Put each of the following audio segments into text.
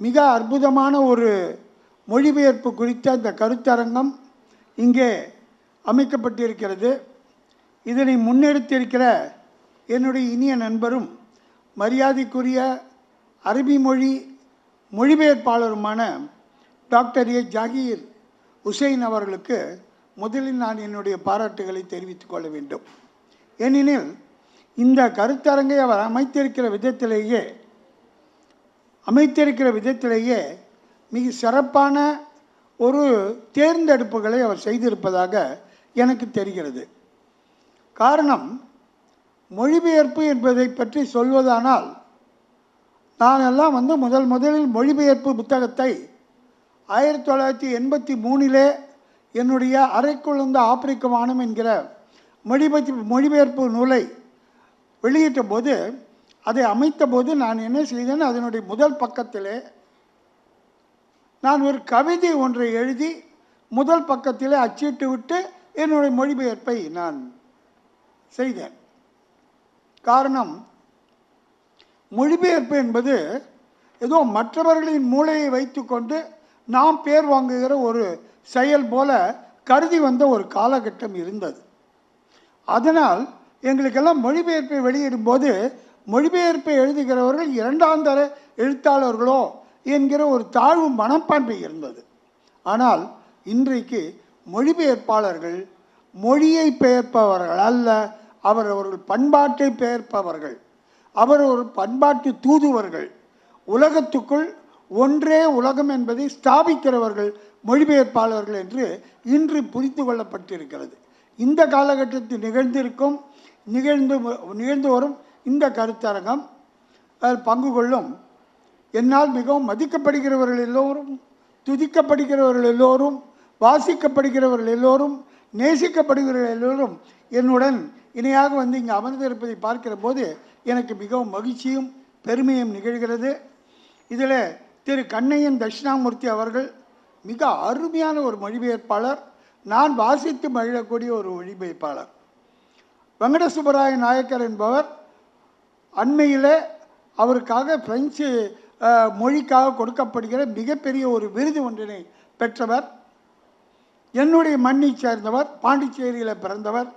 மிக அற்புதமான ஒரு மொழிபெயர்ப்பு குறித்த அந்த கருத்தரங்கம் இங்கே அமைக்கப்பட்டிருக்கிறது. இதனை முன்னெடுத்திருக்கிற என்னுடைய இனிய நண்பரும் மரியாதைக்குரிய அரபி மொழி மொழிபெயர்ப்பாளருமான டாக்டர் ஏ. ஜாகீர் உசைன் அவர்களுக்கு முதலில் நான் என்னுடைய பாராட்டுகளை தெரிவித்துக் கொள்ள வேண்டும். ஏனெனில் இந்த கருத்தரங்கை அவர் அமைத்திருக்கிற விதத்திலேயே அமைத்திருக்கிற விதத்திலேயே மிக சிறப்பான ஒரு தேர்ந்தெடுப்புகளை அவர் செய்திருப்பதாக எனக்கு தெரிகிறது. காரணம் மொழிபெயர்ப்பு என்பதை பற்றி சொல்வதானால் நான் எல்லாம் வந்து முதல் முதலில் மொழிபெயர்ப்பு புத்தகத்தை ஆயிரத்தி தொள்ளாயிரத்தி எண்பத்தி மூணிலே என்னுடைய அரைக்குழுந்த ஆப்பிரிக்க வானம் என்கிற மொழிபெயர்ப்பு மொழிபெயர்ப்பு நூலை வெளியிட்ட போது அதை அமைத்த போது நான் என்ன செய்தேன் அதனுடைய முதல் பக்கத்தில் நான் ஒரு கவிதை ஒன்றை எழுதி முதல் பக்கத்திலே அச்சிட்டு விட்டு என்னுடைய மொழிபெயர்ப்பை நான் செய்தேன். காரணம் மொழிபெயர்ப்பு என்பது ஏதோ மற்றவர்களின் மூளையை வைத்துக்கொண்டு நாம் பேர் வாங்குகிற ஒரு செயல் போல கருதி வந்த ஒரு காலகட்டம் இருந்தது. அதனால் எங்களுக்கெல்லாம் மொழிபெயர்ப்பை வெளியிடும்போது மொழிபெயர்ப்பை எழுதுகிறவர்கள் இரண்டாம் தர எழுத்தாளர்களோ என்கிற ஒரு தாழ்வு மனப்பான்மை இருந்தது. ஆனால் இன்றைக்கு மொழிபெயர்ப்பாளர்கள் மொழியை பெயர்ப்பவர்கள் அல்ல அவர் அவர்கள் பண்பாட்டை பெயர்ப்பவர்கள். அவர் ஒரு பண்பாட்டு தூதுவர்கள். உலகத்துக்குள் ஒன்றே உலகம் என்பதை ஸ்தாபிக்கிறவர்கள் மொழிபெயர்ப்பாளர்கள் என்று இன்று புரிந்து கொள்ளப்பட்டிருக்கிறது. இந்த காலகட்டத்தில் நிகழ்ந்திருக்கும் நிகழ்ந்து நிகழ்ந்து வரும் இந்த கருத்தரங்கம் அதில் பங்கு கொள்ளும். என்னால் மிகவும் மதிக்கப்படுகிறவர்கள் எல்லோரும் துதிக்கப்படுகிறவர்கள் எல்லோரும் வாசிக்கப்படுகிறவர்கள் எல்லோரும் நேசிக்கப்படுகிறவர்கள் எல்லோரும் என்னுடன் இணையாக வந்து இங்கே அமர்ந்திருப்பதை பார்க்கிற போது எனக்கு மிகவும் மகிழ்ச்சியும் பெருமையும் நிகழ்கிறது. இதில் திரு கண்ணையன் தட்சிணாமூர்த்தி அவர்கள் மிக அருமையான ஒரு மொழிபெயர்ப்பாளர். நான் வாசித்து மகிழக்கூடிய ஒரு மொழிபெயர்ப்பாளர். வெங்கடசுப்பராய நாயக்கர் என்பவர் அண்மையில் அவருக்காக பிரெஞ்சு மொழிக்காக கொடுக்கப்படுகிற மிகப்பெரிய ஒரு விருது ஒன்றினை பெற்றவர் என்னுடைய மண்ணை சேர்ந்தவர் பாண்டிச்சேரியில் பிறந்தவர்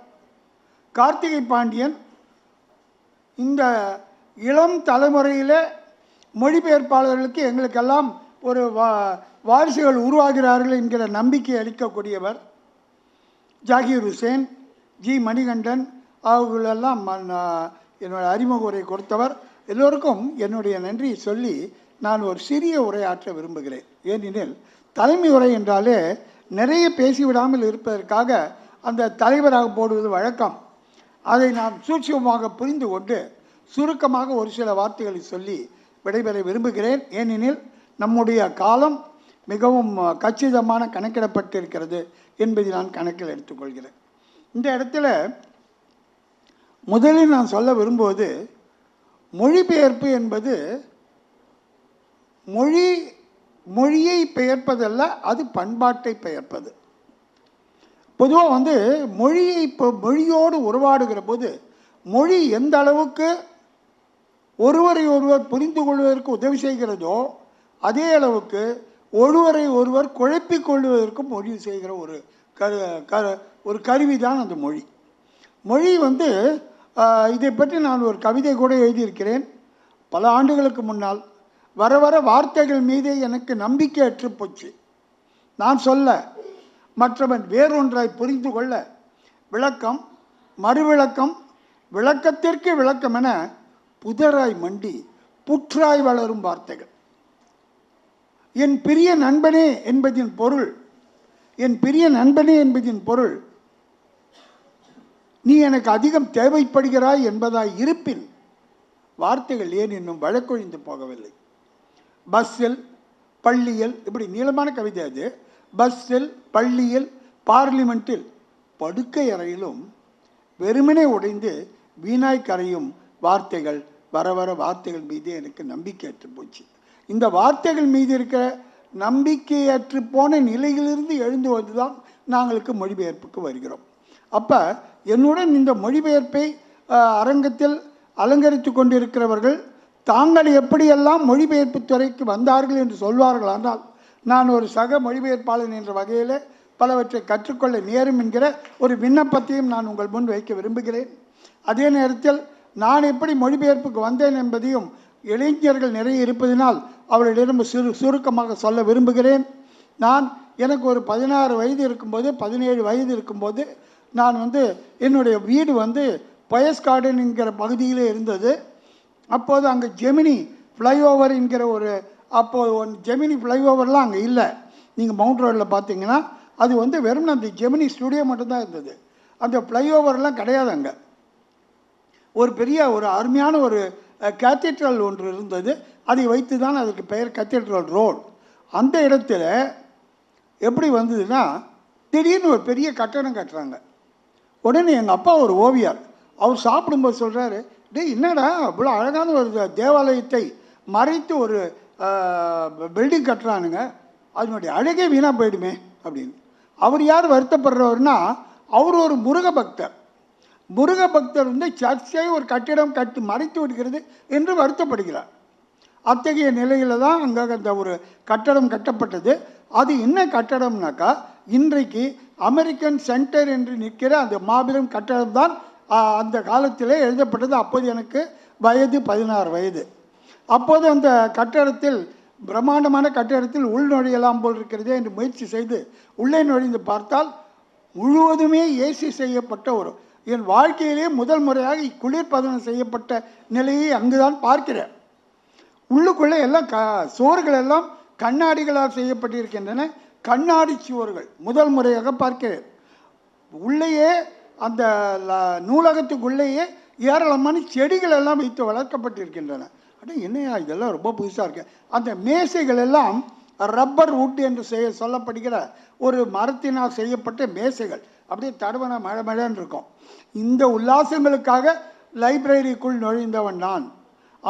கார்த்திகை பாண்டியன். இந்த இளம் தலைமுறையில் மொழிபெயர்ப்பாளர்களுக்கு எங்களுக்கெல்லாம் ஒரு வா வாரிசுகள் உருவாகிறார்கள் என்கிற நம்பிக்கை அளிக்கக்கூடியவர் ஜாகீர் ஹுசேன் ஜி மணிகண்டன் அவர்களெல்லாம் நான் என்னோட அறிமுக உரை கொடுத்தவர் எல்லோருக்கும் என்னுடைய நன்றி சொல்லி நான் ஒரு சிறிய உரையாற்ற விரும்புகிறேன். ஏனெனில் தலைமை உரை என்றாலே நிறைய பேசிவிடாமல் இருப்பதற்காக அந்த தலைவராக போடுவது வழக்கம். அதை நான் சூட்சமாக புரிந்து கொண்டு சுருக்கமாக ஒரு சில வார்த்தைகளை சொல்லி விடைபெற விரும்புகிறேன். ஏனெனில் நம்முடைய காலம் மிகவும் கச்சிதமான கணக்கிடப்பட்டிருக்கிறது என்பதை நான் கணக்கில் எடுத்துக்கொள்கிறேன். இந்த இடத்துல முதலில் நான் சொல்ல விரும்புவது மொழிபெயர்ப்பு என்பது மொழி மொழியை பெயர்ப்பதல்ல அது பண்பாட்டை பெயர்ப்பது. பொதுவாக வந்து மொழியை இப்போ மொழியோடு உருவாடுகிற போது மொழி எந்த அளவுக்கு ஒருவரை ஒருவர் புரிந்து கொள்வதற்கு உதவி செய்கிறதோ அதே அளவுக்கு ஒருவரை ஒருவர் குழப்பிக் கொள்வதற்கும் மொழி செய்கிற ஒரு கரு கரு ஒரு கருவி தான் அந்த மொழி. மொழி வந்து இதை பற்றி நான் ஒரு கவிதை கூட எழுதியிருக்கிறேன். பல ஆண்டுகளுக்கு முன்னால் வர வர வார்த்தைகள் மீது எனக்கு நம்பிக்கை அற்று போச்சு. நான் சொல்ல மற்றவன் வேறொன்றாய் புரிந்து கொள்ள விளக்கம் மறுவிளக்கம் விளக்கத்திற்கு விளக்கம் என புதராய் மண்டி புற்றாய் வளரும் வார்த்தைகள். என் பிரிய நண்பனே என்பதின் பொருள் என் பிரிய நண்பனே என்பதின் பொருள் நீ எனக்கு அதிகம் தேவைப்படுகிறாய் என்பதாய் இருப்பின் வார்த்தைகள் ஏன் இன்னும் வழக்கொழிந்து போகவில்லை? பஸ்ஸில் பள்ளியில் இப்படி நீளமான கவிதை அது. பஸ்ஸில் பள்ளியில் பார்லிமெண்ட்டில் படுக்கை அறையிலும் வெறுமனே உடைந்து வீணாய் கரையும் வார்த்தைகள் வர வர வார்த்தைகள் மீது எனக்கு நம்பிக்கையற்று போச்சு. இந்த வார்த்தைகள் மீது இருக்கிற நம்பிக்கையற்று போன நிலையிலிருந்து எழுந்து வந்துதான் நாங்களுக்கு மொழிபெயர்ப்புக்கு வருகிறோம். அப்போ என்னுடன் இந்த மொழிபெயர்ப்பை அரங்கத்தில் அலங்கரித்து கொண்டிருக்கிறவர்கள் தாங்கள் எப்படியெல்லாம் மொழிபெயர்ப்பு துறைக்கு வந்தார்கள் என்று சொல்வார்கள் ஆனால் நான் ஒரு சக மொழிபெயர்ப்பாளன் என்ற வகையில் பலவற்றை கற்றுக்கொள்ள நேரும் என்கிற ஒரு விண்ணப்பத்தையும் நான் உங்கள் முன் வைக்க விரும்புகிறேன். அதே நேரத்தில் நான் எப்படி மொழிபெயர்ப்புக்கு வந்தேன் என்பதையும் இளைஞர்கள் நிறைய இருப்பதினால் அவர்களிடம் சுரு சுருக்கமாக சொல்ல விரும்புகிறேன். நான் எனக்கு ஒரு பதினாறு வயது இருக்கும்போது பதினேழு வயது இருக்கும்போது நான் வந்து என்னுடைய வீடு வந்து பயஸ் கார்டன் பகுதியிலே இருந்தது. அப்போது அங்கே ஜெமினி ஃப்ளைஓவர் என்கிற ஒரு அப்போது ஒன் ஜெமினி ஃப்ளைஓவர்லாம் அங்கே இல்லை. நீங்கள் மவுண்ட் ரோடில் பார்த்தீங்கன்னா அது வந்து வெறும் அந்த ஜெமினி ஸ்டுடியோ மட்டும்தான் இருந்தது. அந்த ஃப்ளைஓவர்லாம் கிடையாது அங்கே. ஒரு பெரிய ஒரு அருமையான ஒரு கேத்தீட்ரல் ஒன்று இருந்தது. அதை வைத்து தான் அதுக்கு பெயர் கேத்தீட்ரல் ரோடு. அந்த இடத்துல எப்படி வந்ததுன்னா திடீர்னு ஒரு பெரிய கட்டடம் கட்டுறாங்க. உடனே எங்கள் அப்பா ஒரு ஓவியர். அவர் சாப்பிடும்போது சொல்கிறாரு டேய் என்னடா இவ்வளோ அழகான ஒரு தேவாலயத்தை மறைத்து ஒரு பில்டிங் கட்டுறானுங்க. அதனுடைய அழகே வீணாக போயிடுமே அப்படின்னு. அவர் யார் வருத்தப்படுறவர்னா அவர் ஒரு முருக பக்தர். முருக பக்தர் வந்து சர்ச்சை ஒரு கட்டிடம் கட்டி மறைத்து விடுகிறது என்று வருத்தப்படுகிறார். அத்தகைய நிலையில் தான் அங்கே அந்த ஒரு கட்டடம் கட்டப்பட்டது. அது என்ன கட்டடம்னாக்கா இன்றைக்கு அமெரிக்கன் சென்டர் என்று நிற்கிற அந்த மாபெரும் கட்டடம் தான் அந்த காலத்தில் எழுதப்பட்டது. அப்போது எனக்கு வயது பதினாறு வயது. அப்போது அந்த கட்டடத்தில் பிரம்மாண்டமான கட்டடத்தில் உள் நுழையலாம் போல் இருக்கிறதே என்று முயற்சி செய்து உள்ளே நுழைந்து பார்த்தால் முழுவதுமே ஏசி செய்யப்பட்ட ஒரு என் வாழ்க்கையிலே முதல் முறையாக குளிர்பதனம் செய்யப்பட்ட நிலையை அங்குதான் பார்க்கிறேன். உள்ளுக்குள்ளே எல்லாம் க சுவர்கள் எல்லாம் கண்ணாடிகளால் செய்யப்பட்டிருக்கின்றன. கண்ணாடி சுவர்கள் முதல் முறையாக பார்க்கிறேன். உள்ளேயே அந்த ல- நூலகத்துக்குள்ளேயே ஏராளமான செடிகள் எல்லாம் வைத்து வளர்க்கப்பட்டிருக்கின்றன. அட என்னையா இதெல்லாம் ரொம்ப புதுசாக இருக்கு. அந்த மேசைகள் எல்லாம் ரப்பர் வுட் என்று செய்ய சொல்லப்படுகிற ஒரு மரத்தினால் செய்யப்பட்ட மேசைகள். அப்படியே தடவன மழை மழைன்னு இருக்கும். இந்த உல்லாசங்களுக்காக லைப்ரரிக்குள் நுழைந்தவன் நான்.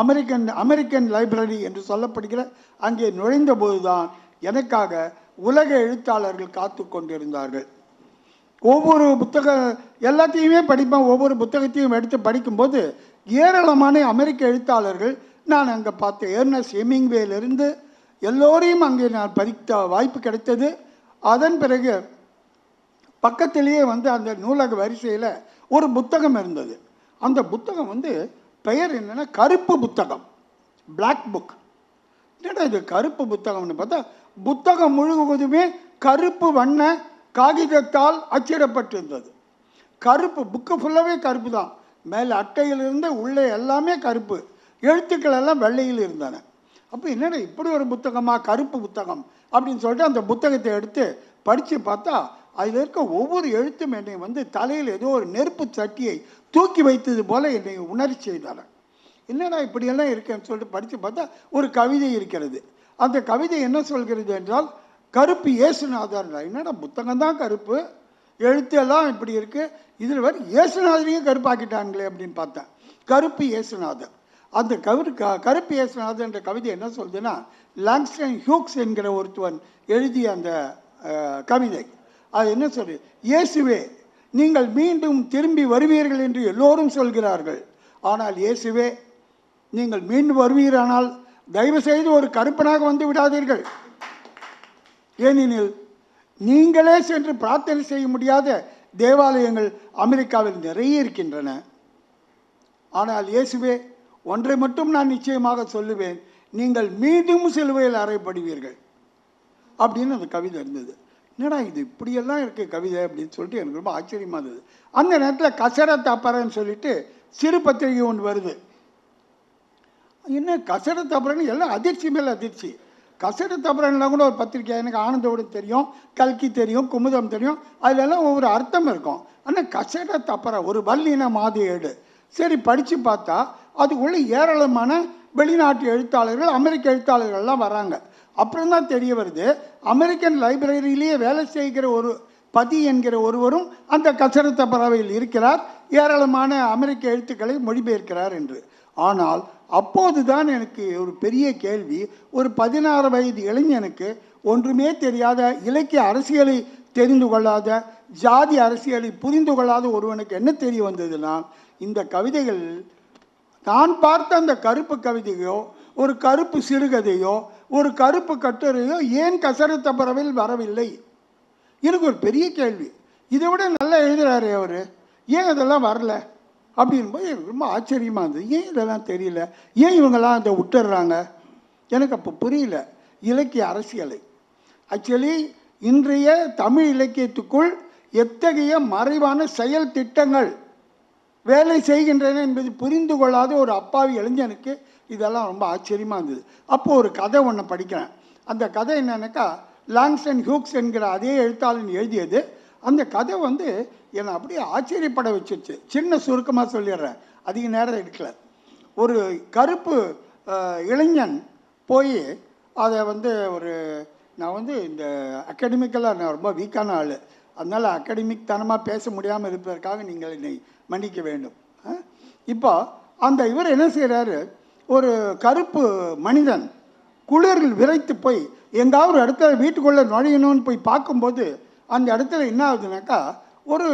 அமெரிக்கன் அமெரிக்கன் லைப்ரரி என்று சொல்லப்படுகிற அங்கே நுழைந்த போதுதான் எனக்காக உலக எழுத்தாளர்கள் காத்து கொண்டிருந்தார்கள். ஒவ்வொரு புத்தக எல்லாத்தையுமே படிப்பேன் ஒவ்வொரு புத்தகத்தையும் எடுத்து படிக்கும்போது ஏராளமான அமெரிக்க எழுத்தாளர்கள் நான் அங்கே பார்த்தேன் ஏர்னஸ் எமிங்வேலிருந்து எல்லோரையும் அங்கே நான் படித்த வாய்ப்பு கிடைத்தது. அதன் பிறகு பக்கத்திலேயே வந்து அந்த நூலக வரிசையில் ஒரு புத்தகம் இருந்தது. அந்த புத்தகம் வந்து பெயர் என்னென்னா கருப்பு புத்தகம். பிளாக் புக் என்னடா இது கருப்பு புத்தகம்னு பார்த்தா புத்தகம் முழுவதுமே கருப்பு வண்ண காகிதத்தால் அச்சிடப்பட்டிருந்தது. கருப்பு புக்கு ஃபுல்லாகவே கருப்பு தான். மேலே அட்டையிலிருந்து உள்ளே எல்லாமே கருப்பு. எழுத்துக்கள் எல்லாம் வெள்ளையில் இருந்தன. அப்போ என்னடா இப்படி ஒரு புத்தகமாக கருப்பு புத்தகம் அப்படின்னு சொல்லிட்டு அந்த புத்தகத்தை எடுத்து படித்து பார்த்தா அதில் இருக்க ஒவ்வொரு எழுத்தும் என்னை வந்து தலையில் ஏதோ ஒரு நெருப்பு சட்டியை தூக்கி வைத்தது போல என்னை உணர்ச்சி செய்தன என்னடா இப்படியெல்லாம் இருக்கேன்னு சொல்லிட்டு படித்து பார்த்தா ஒரு கவிதை இருக்கிறது. அந்த கவிதை என்ன சொல்கிறது என்றால் கருப்பு இயேசுநாதர் என்னடா புத்தகம் தான் கருப்பு? எழுத்தெல்லாம் இப்படி இருக்குது இதில் வர இயேசுநாதனையும் கருப்பாக்கிட்டாங்களே அப்படின்னு பார்த்தேன். கருப்பு இயேசுநாதர். அந்த கவிரு க கருப்பு இயேசுநாதர் என்ற கவிதை என்ன சொல்லுதுன்னா லாங்ஸ்டன் ஹியூக்ஸ் என்கிற ஒருத்தவன் எழுதிய அந்த கவிதை. அது என்ன சொல்லு? இயேசுவே நீங்கள் மீண்டும் திரும்பி வருவீர்கள் என்று எல்லோரும் சொல்கிறார்கள். ஆனால் இயேசுவே நீங்கள் மீண்டும் வருவீரானால் தயவு செய்து ஒரு கருப்பனாக வந்து விடாதீர்கள். ஏனெனில் நீங்களே சென்று பிரார்த்தனை செய்ய முடியாத தேவாலயங்கள் அமெரிக்காவில் நிறைய இருக்கின்றன. ஆனால் இயேசுவே ஒன்றை மட்டும் நான் நிச்சயமாக சொல்லுவேன் நீங்கள் மீண்டும் சிலுவையில் அறையப்படுவீர்கள். அப்படின்னு அந்த கவிதை இருந்தது. என்னடா இது? இப்படியெல்லாம் இருக்குது கவிதை அப்படின்னு சொல்லிட்டு எனக்கு ரொம்ப ஆச்சரியமாக இருந்தது. அந்த நேரத்தில் கசரத் தப்பறன்னு சொல்லிட்டு சிறு பத்திரிகை ஒன்று வருது. என்ன கசட தபரன் எல்லாம் அதிர்ச்சி மேலே அதிர்ச்சி. கசட அப்பறன்லாம் கூட ஒரு பத்திரிக்கை எனக்கு ஆனந்தோடு தெரியும் கல்கி தெரியும் குமுதம் தெரியும். அதிலெல்லாம் ஒவ்வொரு அர்த்தம் இருக்கும். ஆனால் கசட தப்பற ஒரு வல்லின மாதி ஏடு. சரி படித்து பார்த்தா அதுக்குள்ளே ஏராளமான வெளிநாட்டு எழுத்தாளர்கள் அமெரிக்க எழுத்தாளர்கள்லாம் வராங்க. அப்புறம் தான் தெரிய வருது. அமெரிக்கன் லைப்ரரியிலேயே வேலை செய்கிற ஒரு பதி என்கிற ஒருவரும் அந்த கசரத்த பறவையில் இருக்கிறார். ஏராளமான அமெரிக்க எழுத்துக்களை மொழிபெயர்க்கிறார் என்று. ஆனால் அப்போதுதான் எனக்கு ஒரு பெரிய கேள்வி ஒரு பதினாறு வயது இளைஞனுக்கு ஒன்றுமே தெரியாத இலக்கிய அரசியலை தெரிந்து கொள்ளாத ஜாதி அரசியலை புரிந்து கொள்ளாத ஒருவனுக்கு என்ன தெரிய வந்ததுன்னா இந்த கவிதைகள் நான் பார்த்த அந்த கருப்பு கவிதையோ ஒரு கருப்பு சிறுகதையோ ஒரு கருப்பு கட்டுரையோ ஏன் கசரத்த பறவையில் வரவில்லை? எனக்கு ஒரு பெரிய கேள்வி. இதை விட நல்லா எழுதுகிறாரு அவர். ஏன் இதெல்லாம் வரல? அப்படின்போது எனக்கு ரொம்ப ஆச்சரியமாக இருந்தது. ஏன் இதெல்லாம் தெரியல? ஏன் இவங்கெல்லாம் அதை விட்டுடுறாங்க? எனக்கு அப்போ புரியல. இலக்கிய அரசியலை. ஆக்சுவலி இன்றைய தமிழ் இலக்கியத்துக்குள் எத்தகைய மறைவான செயல் திட்டங்கள் வேலை செய்கின்றன என்பது புரிந்து கொள்ளாத ஒரு அப்பாவி இளைஞனுக்கு இதெல்லாம் ரொம்ப ஆச்சரியமாக இருந்தது. அப்போது ஒரு கதை ஒன்று படிக்கிறேன். அந்த கதை என்னென்னாக்கா லாங்ஸ் அண்ட் ஹூக்ஸ் என்கிற அதே எழுத்தாளன் எழுதியது. அந்த கதை வந்து என்னை அப்படியே ஆச்சரியப்பட வச்சிருச்சு. சின்ன சுருக்கமாக சொல்லிடுறேன். அதிக நேரம் எடுக்கல. ஒரு கருப்பு இளைஞன் போய் அதை வந்து ஒரு நான் வந்து இந்த அகாடமிக்கலாக நான் ரொம்ப வீக்கான ஆள். அதனால் அகாடமிக் தனமாக பேச முடியாமல் இருப்பதற்காக நீங்கள் என்னை மன்னிக்க வேண்டும். இப்போ அந்த இவர் என்ன செய்கிறாரு ஒரு கருப்பு மனிதன் குளிரில் விரைத்து போய் எங்காவது ஒரு இடத்துல வீட்டுக்குள்ளே நுழையணும்னு போய் பார்க்கும்போது அந்த இடத்துல என்ன ஆகுதுனாக்கா ஒரு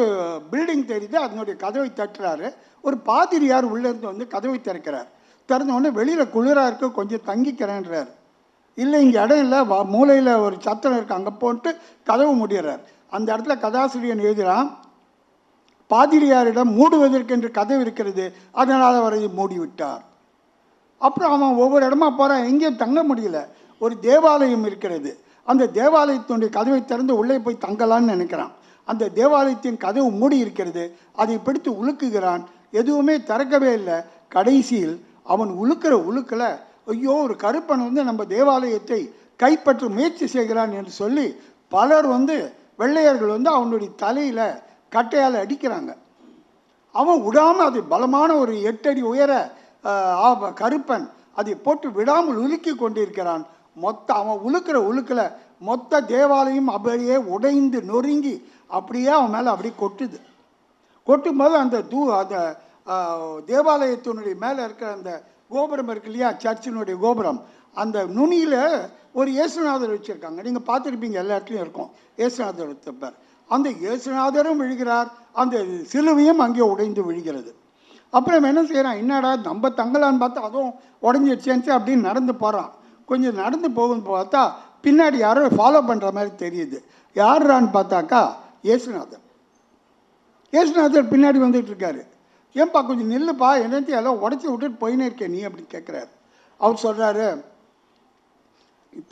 பில்டிங் தெரியுது அதனுடைய கதவை தட்டுறாரு. ஒரு பாதிரியார் உள்ளேருந்து வந்து கதவை திறக்கிறார். திறந்தவொடனே வெளியில் குளிராக இருக்க கொஞ்சம் தங்கிக்கிறேன்றார். இல்லை இங்கே இடம் இல்லை வா மூலையில் ஒரு சத்திரம் இருக்கு அங்கே போட்டு கதவு முடிகிறார் அந்த இடத்துல கதாசிரியன் எழுதுகிறான் பாதிரியாரிடம் மூடுவதற்கென்று கதவு இருக்கிறது அதனால் அவரை மூடிவிட்டார். அப்புறம் அவன் ஒவ்வொரு இடமா போகிறான் எங்கேயும் தங்க முடியல. ஒரு தேவாலயம் இருக்கிறது. அந்த தேவாலயத்தினுடைய கதவை திறந்து உள்ளே போய் தங்கலான்னு நினைக்கிறான். அந்த தேவாலயத்தின் கதவு மூடி இருக்கிறது. அதை பிடித்து உலுக்குகிறான். எதுவுமே திறக்கவே இல்லை. கடைசியில் அவன் உலுக்கிற உழுக்கில் ஐயோ ஒரு கருப்பன் வந்து நம்ம தேவாலயத்தை கைப்பற்ற முயற்சி செய்கிறான் என்று சொல்லி பலர் வந்து வெள்ளையர்கள் வந்து அவனுடைய தலையில் கட்டையால் அடிக்கிறாங்க. அவன் விடாமல் அது பலமான ஒரு எட்டடி உயர ஆப ஆ- கருப்பன் அதை போட்டு விடாமல் உலுக்கி கொண்டிருக்கிறான். மொத்த அவன் உலுக்கிற உலுக்கில் மொத்த தேவாலயம் அப்படியே உடைந்து நொறுங்கி அப்படியே அவன் மேலே அப்படியே கொட்டுது. கொட்டும்போது அந்த தூ அந்த தேவாலயத்தினுடைய மேலே இருக்கிற அந்த கோபுரம் இருக்கு இல்லையா? சர்ச்சினுடைய கோபுரம். அந்த நுனியில் ஒரு இயேசுநாதர் வச்சுருக்காங்க. நீங்கள் பார்த்துருப்பீங்க எல்லா இடத்துலையும் இருக்கும். இயேசுநாதர் வச்சிருப்பார் அந்த இயேசுநாதரும் விழுகிறார். அந்த சிலுவையும் அங்கே உடைந்து விழுகிறது. அப்புறம் என்ன செய்கிறான் என்னடா நம்ம தங்கலான்னு பார்த்தா அதுவும் உடஞ்சிடுச்சேன்ச்சு அப்படின்னு நடந்து போகிறான் கொஞ்சம் நடந்து போகும்னு பார்த்தா பின்னாடி யாரோ ஃபாலோ பண்ணுற மாதிரி தெரியுது. யாருறான்னு பார்த்தாக்கா ஏசுநாதன் இயேசுநாதர் பின்னாடி வந்துட்டு இருக்காரு. ஏன்பா கொஞ்சம் நில்லுப்பா என்னத்தையும் எல்லாம் உடச்சி விட்டுட்டு போயினே இருக்கேன் நீ அப்படின்னு கேட்குறாரு அவர் சொல்கிறாரு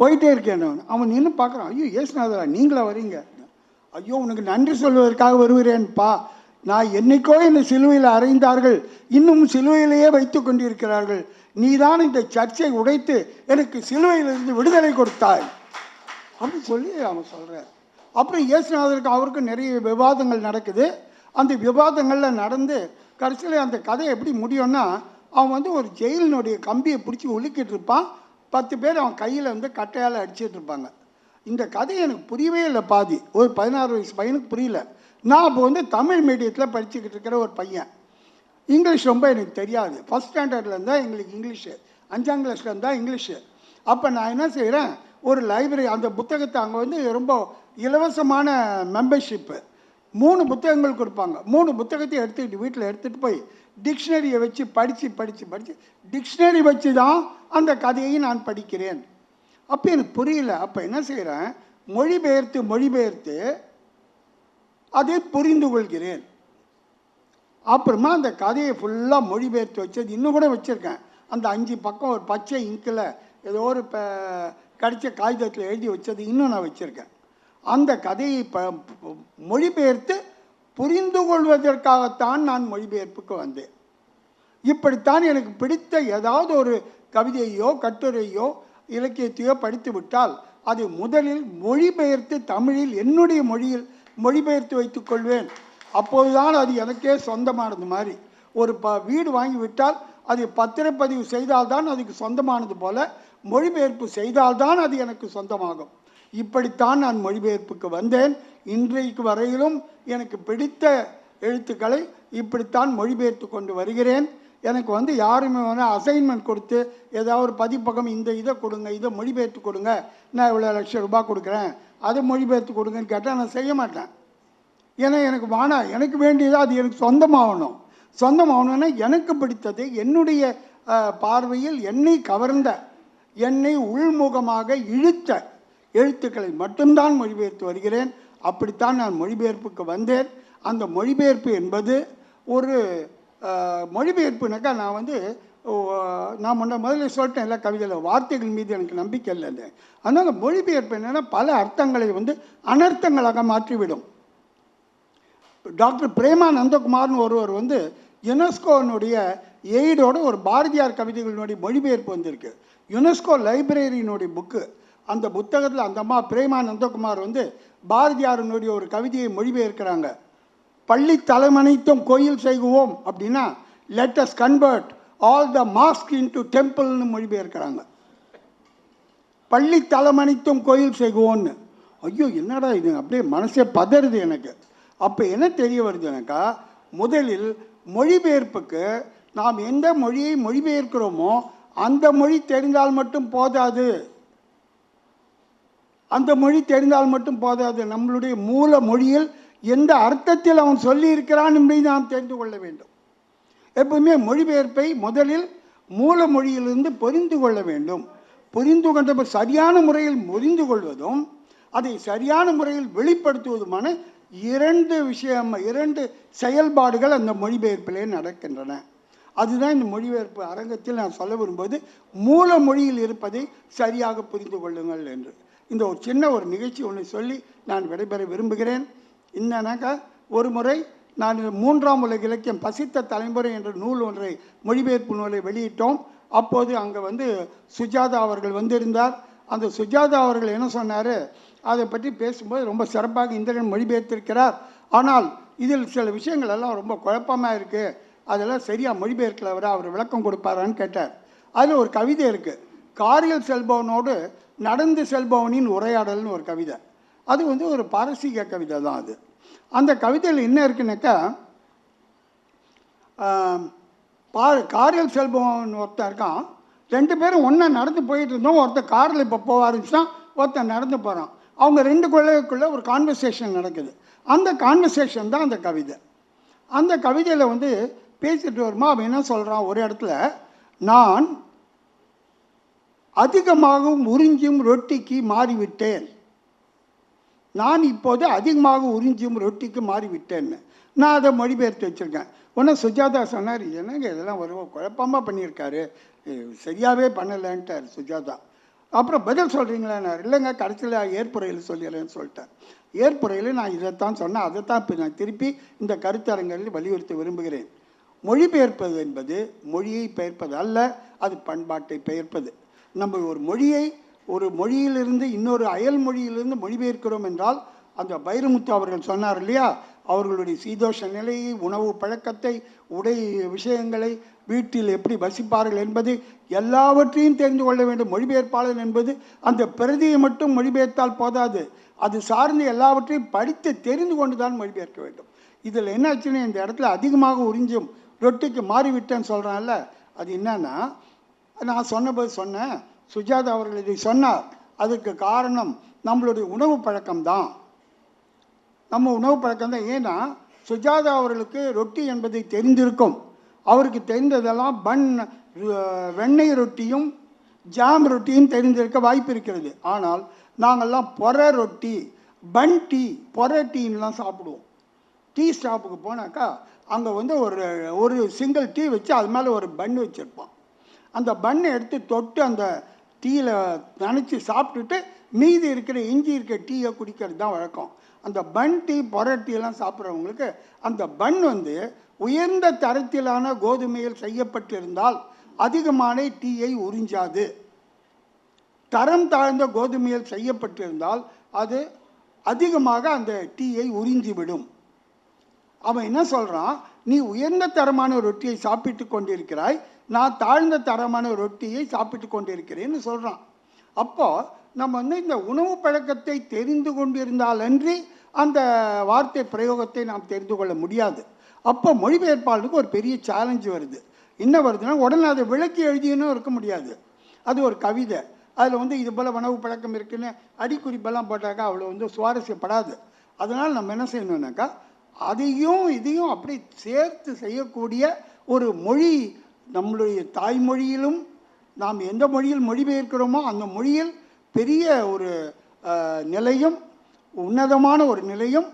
போயிட்டே இருக்கேன் அவன் நின்று பார்க்குறான் ஐயோ இயேசுநாதரா நீங்களா வரீங்க? ஐயோ உனக்கு நன்றி சொல்வதற்காக வருகிறேன்ப்பா நான் என்னைக்கோ என்னை சிலுவையில் அறைந்தார்கள் இன்னும் சிலுவையிலேயே வைத்து கொண்டிருக்கிறார்கள். நீதான் இந்த சர்ச்சை உடைத்து எனக்கு சிலுவையிலிருந்து விடுதலை கொடுத்தாய். அப்படின்னு சொல்லி அவன் சொல்கிறார் அப்புறம் இயேசுநாதருக்கு அவருக்கும் நிறைய விவாதங்கள் நடக்குது. அந்த விவாதங்களில் நடந்து கடைசியில் அந்த கதை எப்படி முடியும்னா அவன் வந்து ஒரு ஜெயிலினுடைய கம்பியை பிடிச்சி உலுக்கிட்டு இருப்பான். பத்து பேர் அவன் கையில் வந்து கட்டையால் அடிச்சிட்டு இருப்பாங்க. இந்த கதை எனக்கு புரியவே இல்லை பாதி. ஒரு பதினாறு வயசு பையனுக்கு புரியல. நான் இப்போ வந்து தமிழ் மீடியத்தில் படிச்சுக்கிட்டு இருக்கிற ஒரு பையன். இங்கிலீஷ் ரொம்ப எனக்கு தெரியாது. ஃபஸ்ட் ஸ்டாண்டர்டில் இருந்தால் எங்களுக்கு இங்கிலீஷு அஞ்சாம் கிளாஸில் இருந்தால் இங்கிலீஷு. அப்போ நான் என்ன செய்கிறேன் ஒரு லைப்ரரி அந்த புத்தகத்தை அங்கே வந்து ரொம்ப இலவசமான மெம்பர்ஷிப்பு மூணு புத்தகங்கள் கொடுப்பாங்க. மூணு புத்தகத்தையும் எடுத்துக்கிட்டு வீட்டில் எடுத்துகிட்டு போய் டிக்ஷனரியை வச்சு படித்து படித்து படித்து டிக்ஷனரி வச்சு தான் அந்த கதையை நான் படிக்கிறேன். அப்போ எனக்கு புரியல. அப்போ என்ன செய்கிறேன் மொழிபெயர்த்து மொழிபெயர்த்து அதை புரிந்து கொள்கிறேன் அப்புறமா அந்த கதையை ஃபுல்லாக மொழிபெயர்த்து வச்சது இன்னும் கூட வச்சுருக்கேன். அந்த அஞ்சு பக்கம் ஒரு பச்சை இங்கில் ஏதோ ஒரு இப்போ கடிச்ச காகிதத்தில் எழுதி வச்சது இன்னும் நான் வச்சுருக்கேன். அந்த கதையை ப ப- மொழிபெயர்த்து புரிந்து கொள்வதற்காகத்தான் நான் மொழிபெயர்ப்புக்கு வந்தேன். இப்படித்தான் எனக்கு பிடித்த ஏதாவது ஒரு கவிதையோ கட்டுரையோ இலக்கியத்தையோ படித்து விட்டால் அதை முதலில் மொழிபெயர்த்து தமிழில் என்னுடைய மொழியில் மொழிபெயர்த்து வைத்துக் கொள்வேன். அப்போதுதான் அது எனக்கே சொந்தமானது மாதிரி. ஒரு ப வீடு வாங்கி விட்டால் பத்திரப்பதிவு செய்தால்தான் அதுக்கு சொந்தமானது போல மொழிபெயர்ப்பு செய்தால்தான் அது எனக்கு சொந்தமாகும். இப்படித்தான் நான் மொழிபெயர்ப்புக்கு வந்தேன். இன்றைக்கு வரையிலும் எனக்கு பிடித்த எழுத்துக்களை இப்படித்தான் மொழிபெயர்த்து கொண்டு வருகிறேன். எனக்கு வந்து யாருமே வந்து அசைன்மெண்ட் கொடுத்து ஏதாவது ஒரு பதிப்பகம் இந்த இதை கொடுங்க இதை மொழிபெயர்த்து கொடுங்க. நான் இவ்வளோ லட்சம் ரூபாய் கொடுக்குறேன். அதை மொழிபெயர்த்து கொடுங்கன்னு கேட்டால் நான் செய்ய மாட்டேன். ஏன்னா எனக்கு வானா எனக்கு வேண்டியது அது எனக்கு சொந்தமாகணும். சொந்தமாகணும்னா எனக்கு பிடித்தது என்னுடைய பார்வையில் என்னை கவர்ந்த என்னை உள்முகமாக இழுத்த எழுத்துக்களை மட்டும்தான் மொழிபெயர்த்து வருகிறேன். அப்படித்தான் நான் மொழிபெயர்ப்புக்கு வந்தேன். அந்த மொழிபெயர்ப்பு என்பது ஒரு மொழிபெயர்ப்புனாக்கா நான் வந்து நான் முன்ன முதல்ல சொல்லிட்டேன் எல்லா கவிதையில் வார்த்தைகள் மீது எனக்கு நம்பிக்கை இல்லைன்னு அதனால் மொழிபெயர்ப்பு என்னென்னா பல அர்த்தங்களை வந்து அனர்த்தங்களாக மாற்றிவிடும். டாக்டர் பிரேமா நந்தகுமார்னு ஒருவர் வந்து யுனெஸ்கோனுடைய எய்டோட ஒரு பாரதியார் கவிதைகளினுடைய மொழிபெயர்ப்பு வந்திருக்கு. யுனெஸ்கோ லைப்ரரியினுடைய புக்கு. அந்த புத்தகத்தில் அந்த அம்மா பிரேமா நந்தகுமார் வந்து பாரதியாரினுடைய ஒரு கவிதையை மொழிபெயர்க்கிறாங்க. பள்ளி தலைமனைத்தும் கோயில் செய்குவோம் அப்படின்னா let's convert all the mosque into டெம்பிள்னு மொழிபெயர்க்கிறாங்க. பள்ளி தலைமணித்தும் கோயில் செய்வோன்னு. ஐயோ என்னடா இது? அப்படியே மனசே பதறுது எனக்கு. அப்போ என்ன தெரிய வருதுனாக்கா முதலில் மொழிபெயர்ப்புக்கு நாம் எந்த மொழியை மொழிபெயர்க்கிறோமோ அந்த மொழி தெரிந்தால் மட்டும் போதாது. அந்த மொழி தெரிந்தால் மட்டும் போதாது. நம்மளுடைய மூல மொழியில் எந்த அர்த்தத்தில் அவன் சொல்லியிருக்கிறான் என்பதை நாம் தெரிந்து கொள்ள வேண்டும். எப்பவுமே மொழிபெயர்ப்பை முதலில் மூல மொழியிலிருந்து புரிந்து கொள்ள வேண்டும். புரிந்து கொண்ட சரியான முறையில் புரிந்து கொள்வதும் அதை சரியான முறையில் வெளிப்படுத்துவதுமான இரண்டு விஷயம் இரண்டு செயல்பாடுகள் அந்த மொழிபெயர்ப்பிலே நடக்கின்றன. அதுதான் இந்த மொழிபெயர்ப்பு அரங்கத்தில் நான் சொல்ல விரும்புவது மூல மொழியில் இருப்பதை சரியாக புரிந்து கொள்ளுங்கள் என்று. இந்த ஒரு சின்ன ஒரு நிகழ்ச்சி ஒன்று சொல்லி நான் விடைபெற விரும்புகிறேன். என்னன்னாக்கா ஒரு முறை நான் மூன்றாம் உலக இலக்கியம் பசித்த தலைமுறை என்ற நூல் ஒன்றை மொழிபெயர்ப்பு நூலை வெளியிட்டோம். அப்போது அங்கே வந்து சுஜாதா அவர்கள் வந்திருந்தார். அந்த சுஜாதா அவர்கள் என்ன சொன்னார்? அதை பற்றி பேசும்போது ரொம்ப சிறப்பாக இந்திரன் மொழிபெயர்த்திருக்கிறார். ஆனால் இதில் சில விஷயங்கள் எல்லாம் ரொம்ப குழப்பமாக இருக்குது அதெல்லாம் சரியாக மொழிபெயர்க்கலவர அவர் விளக்கம் கொடுப்பாரான்னு கேட்டார். அதில் ஒரு கவிதை இருக்குது காரில் செல்பவனோடு நடந்து செல்பவனின் உரையாடல்னு ஒரு கவிதை. அது வந்து ஒரு பாரசீக கவிதை தான் அது. அந்த கவிதையில் என்ன இருக்குன்னாக்கா பா காரியல் செல்பவன் ஒருத்தன் இருக்கான். ரெண்டு பேரும் ஒன்றா நடந்து போயிட்டு இருந்தோம். ஒருத்தன் காரில் இப்போ போக ஆரம்பிச்சுட்டான். ஒருத்தன் நடந்து போகிறான் அவங்க ரெண்டு குழந்தைக்குள்ளே ஒரு கான்வர்சேஷன் நடக்குது. அந்த கான்வர்சேஷன் தான் அந்த கவிதை. அந்த கவிதையில் வந்து பேசிட்டு வருமா அவன் என்ன சொல்கிறான் ஒரு இடத்துல நான் அதிகமாகவும் உறிஞ்சும் ரொட்டிக்கு மாறிவிட்டேன். நான் இப்போது அதிகமாக உறிஞ்சும் ரொட்டிக்கு மாறிவிட்டேன்னு. நான் அதை மொழிபெயர்த்து வச்சுருக்கேன். உடனே சுஜாதா சொன்னார் என்னங்க இதெல்லாம் ஒரு குழப்பமாக பண்ணியிருக்காரு? சரியாகவே பண்ணலைன்ட்டார் சுஜாதா. அப்புறம் பதில் சொல்கிறீங்களான்னார் இல்லைங்க கடைசியில் ஏற்புறையில் சொல்லிடுறேன்னு சொல்லிட்டேன் ஏற்புறையில் நான் இதைத்தான் சொன்னேன். அதைத்தான் இப்போ நான் திருப்பி இந்த கருத்தரங்களில் வலியுறுத்த விரும்புகிறேன். மொழிபெயர்ப்பது என்பது மொழியை பெயர்ப்பது அல்ல அது பண்பாட்டை பெயர்ப்பது. நம்ம ஒரு மொழியை ஒரு மொழியிலிருந்து இன்னொரு அயல் மொழியிலிருந்து மொழிபெயர்க்கிறோம் என்றால் அந்த பைரமுத்து அவர்கள் சொன்னார் இல்லையா? அவர்களுடைய சீதோஷ நிலையை உணவு பழக்கத்தை உடை விஷயங்களை வீட்டில் எப்படி வசிப்பார்கள் என்பது எல்லாவற்றையும் தெரிந்து கொள்ள வேண்டும். மொழிபெயர்ப்பாளர் என்பது அந்த பிரதியை மட்டும் மொழிபெயர்த்தால் போதாது. அது சார்ந்து எல்லாவற்றையும் படித்து தெரிந்து கொண்டு தான் மொழிபெயர்க்க வேண்டும். இதில் என்ன ஆச்சுன்னா இந்த இடத்துல அதிகமாக உறிஞ்சும் ரொட்டிக்கு மாறிவிட்டேன்னு சொல்கிறான்ல அது என்னன்னா நான் சொன்னபோது சொன்னேன் சுஜாதா அவர்கள் இதை சொன்னார். அதுக்கு காரணம் நம்மளுடைய உணவு பழக்கம்தான். நம்ம உணவு பழக்கம் தான் ஏன்னா சுஜாதா அவர்களுக்கு ரொட்டி என்பதை தெரிந்திருக்கும். அவருக்கு தெரிந்ததெல்லாம் பன் வெண்ணெய் ரொட்டியும் ஜாம் ரொட்டியும் தெரிந்திருக்க வாய்ப்பு இருக்கிறது. ஆனால் நாங்கள்லாம் பொற ரொட்டி பன் டீ பொற டீன்லாம் சாப்பிடுவோம். டீ ஸ்டாப்புக்கு போனாக்கா அங்கே வந்து ஒரு ஒரு சிங்கிள் டீ வச்சு அது மேலே ஒரு பன் வச்சுருப்பான். அந்த பண்ணை எடுத்து தொட்டு அந்த டீயில் நினச்சி சாப்பிட்டுட்டு மீதி இருக்கிற இஞ்சி இருக்கிற டீயை குடிக்கிறது தான் வழக்கம். அந்த பன் டீ பொரட் டீலாம் சாப்பிட்றவங்களுக்கு அந்த பன் வந்து உயர்ந்த தரத்திலான கோதுமையில் செய்யப்பட்டிருந்தால் அதிகமான டீயை உறிஞ்சாது. தரம் தாழ்ந்த கோதுமையில் செய்யப்பட்டிருந்தால் அது அதிகமாக அந்த டீயை உறிஞ்சிவிடும். அவன் என்ன சொல்கிறான் நீ உயர்ந்த தரமான ரொட்டியை சாப்பிட்டு கொண்டிருக்கிறாய் நான் தாழ்ந்த தரமான ரொட்டியை சாப்பிட்டு கொண்டிருக்கிறேன்னு சொல்கிறான் அப்போ நம்ம வந்து இந்த உணவு பழக்கத்தை தெரிந்து கொண்டிருந்தாலன்றி அந்த வார்த்தை பிரயோகத்தை நாம் தெரிந்து கொள்ள முடியாது. அப்போ மொழிபெயர்ப்பாளருக்கு ஒரு பெரிய சேலஞ்சு வருது. என்ன வருதுன்னா உடனே அதை விளக்கி எழுதியனும் இருக்க முடியாது. அது ஒரு கவிதை. அதில் வந்து இது போல் உணவு பழக்கம் இருக்குன்னு அடிக்குறிப்பெல்லாம் போட்டாக்கா அவ்வளோ வந்து சுவாரஸ்யப்படாது. அதனால் நம்ம என்ன செய்யணும்னாக்கா அதையும் இதையும் அப்படி சேர்த்து செய்யக்கூடிய ஒரு மொழி நம்மளுடைய தாய்மொழியிலும் நாம் எந்த மொழியில் மொழிபெயர்க்கிறோமோ அந்த மொழியில் பெரிய ஒரு நிலையும் உன்னதமான ஒரு நிலையும்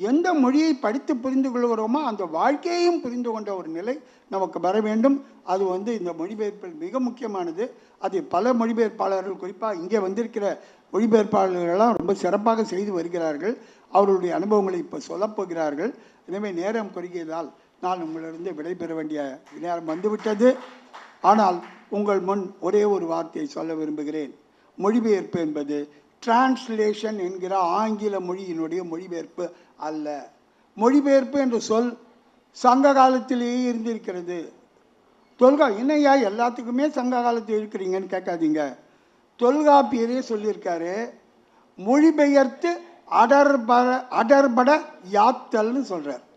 எந்த மொழியை படித்து புரிந்து கொள்கிறோமோ அந்த வாழ்க்கையையும் புரிந்து கொண்ட ஒரு நிலை நமக்கு வர வேண்டும். அது வந்து இந்த மொழிபெயர்ப்பில் மிக முக்கியமானது. அது பல மொழிபெயர்ப்பாளர்கள் குறிப்பாக இங்கே வந்திருக்கிற மொழிபெயர்ப்பாளர்களெல்லாம் ரொம்ப சிறப்பாக செய்து வருகிறார்கள். அவர்களுடைய அனுபவங்களை இப்போ சொல்லப்போகிறார்கள் எனவே நேரம் குறுகியதால் நான் உங்களிடந்து விடைபெற வேண்டிய நேரம் வந்துவிட்டது. ஆனால் உங்கள் முன் ஒரே ஒரு வார்த்தையை சொல்ல விரும்புகிறேன். மொழிபெயர்ப்பு என்பது டிரான்ஸ்லேஷன் என்கிற ஆங்கில மொழியினுடைய மொழிபெயர்ப்பு அல்ல. மொழிபெயர்ப்பு என்ற சொல் சங்க காலத்திலேயே இருந்திருக்கிறது. தொல்கா என்னையா எல்லாத்துக்குமே சங்க காலத்தில் இருக்கிறீங்கன்னு கேட்காதீங்க. தொல்காப்பியரே சொல்லியிருக்காரு. மொழிபெயர்த்து அடர்பட அடர்பட யாத்தல்னு சொல்கிறார்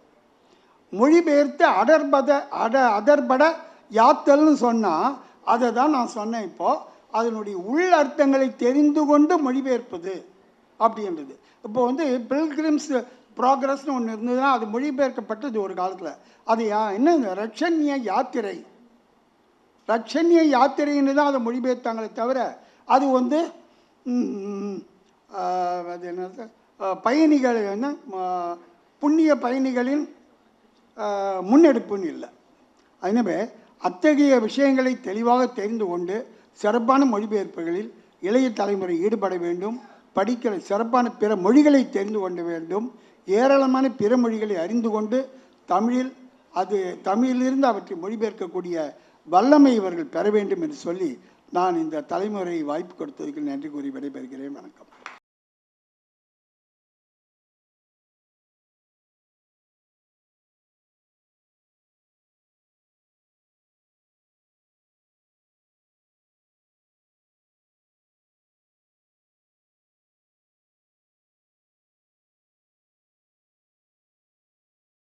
மொழிபெயர்த்து அடர்பத அட அதர்பட யாத்தல்னு சொன்னால் அதை தான் நான் சொன்னேன் இப்போது அதனுடைய உள் அர்த்தங்களை தெரிந்து கொண்டு மொழிபெயர்ப்பது அப்படின்றது. இப்போ வந்து பில்கிரிம்ஸ் ப்ராக்ரஸ்னு ஒன்று இருந்ததுன்னா அது மொழிபெயர்க்கப்பட்டது ஒரு காலத்தில். அது யா என்ன ரட்சண்ய யாத்திரை. ரட்சண்ய யாத்திரைன்னு தான் அதை மொழிபெயர்த்தாங்களே தவிர அது வந்து அது என்ன பயணிகள் என்ன புண்ணிய பயணிகளின் முன்னெடுப்புன்னு இல்லை. எனவே அத்தகைய விஷயங்களை தெளிவாக தெரிந்து கொண்டு சிறப்பான மொழிபெயர்ப்புகளில் இளைய தலைமுறை ஈடுபட வேண்டும் படிக்கிற சிறப்பான பிற மொழிகளை தெரிந்து கொண்டு வேண்டும் ஏராளமான பிற மொழிகளை அறிந்து கொண்டு தமிழில் அது தமிழிலிருந்து அவற்றை மொழிபெயர்க்கக்கூடிய வல்லமை இவர்கள் பெற வேண்டும் என்று சொல்லி நான் இந்த தலைமுறை வாய்ப்பு கொடுத்ததுக்கு நன்றி கூறி விடைபெறுகிறேன். வணக்கம்.